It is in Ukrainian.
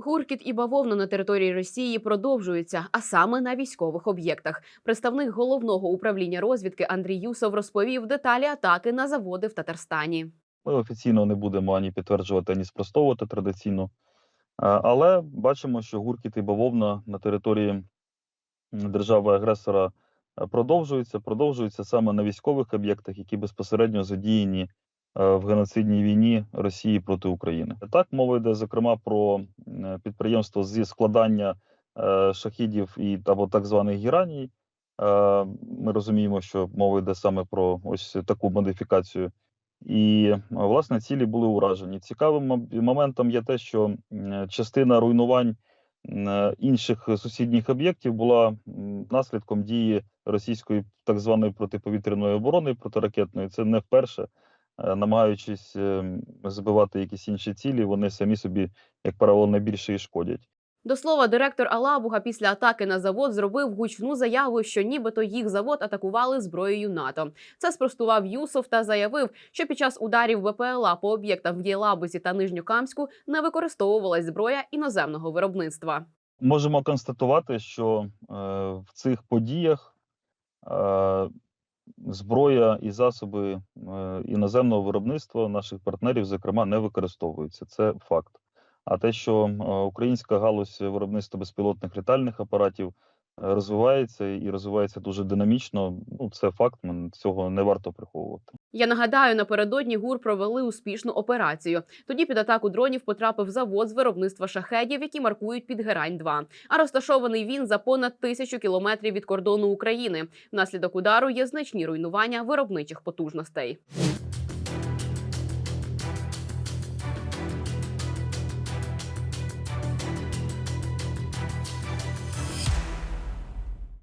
Гуркіт і бавовна на території Росії продовжуються, а саме на військових об'єктах. Представник головного управління розвідки Андрій Юсов розповів деталі атаки на заводи в Татарстані. Ми офіційно не будемо ані підтверджувати, ані спростовувати традиційно. Але бачимо, що гуркіт і бавовна на території держави-агресора продовжуються, продовжуються саме на військових об'єктах, які безпосередньо задіяні в геноцидній війні Росії проти України. Так мова йде зокрема про підприємство зі складання е, шахідів і або так званих гіраній. Е, Ми розуміємо, що мова йде саме про ось таку модифікацію. І е, власне цілі були уражені. Цікавим моментом є те, що частина руйнувань е, інших сусідніх об'єктів була наслідком дії російської так званої протиповітряної оборони протиракетної. Це не вперше. Е, Намагаючись ем, збивати якісь інші цілі, вони самі собі, як правило, найбільше і шкодять. До слова, директор Алабуга після атаки на завод зробив гучну заяву, що нібито їх завод атакували зброєю НАТО. Це спростував Юсов та заявив, що під час ударів БПЛА по об'єктам в Єлабузі та Нижньокамську не використовувалась зброя іноземного виробництва. Можемо констатувати, що е, в цих подіях е, зброя і засоби е, іноземного виробництва наших партнерів, зокрема, не використовується. Це факт. А те, що е, українська галузь виробництва безпілотних літальних апаратів е, розвивається і розвивається дуже динамічно, ну це факт. м, Цього не варто приховувати. Я нагадаю, напередодні ГУР провели успішну операцію. Тоді під атаку дронів потрапив завод з виробництва шахедів, які маркують під Герань 2 А розташований він за понад тисячу кілометрів від кордону України. Внаслідок удару є значні руйнування виробничих потужностей.